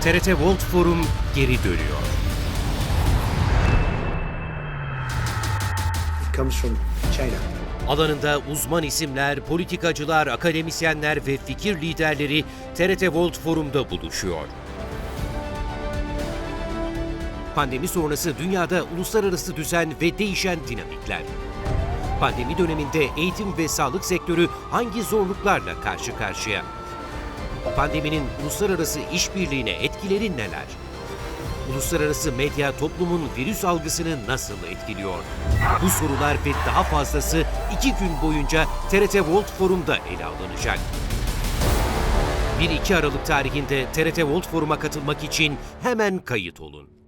TRT World Forum geri dönüyor. It comes from China. Alanında uzman isimler, politikacılar, akademisyenler ve fikir liderleri TRT World Forum'da buluşuyor. Pandemi sonrası dünyada uluslararası düzen ve değişen dinamikler. Pandemi döneminde eğitim ve sağlık sektörü hangi zorluklarla karşı karşıya? Pandeminin uluslararası işbirliğine etkileri neler? Uluslararası medya toplumun virüs algısını nasıl etkiliyor? Bu sorular ve daha fazlası iki gün boyunca TRT World Forum'da ele alınacak. 1-2 Aralık tarihinde TRT World Forum'a katılmak için hemen kayıt olun.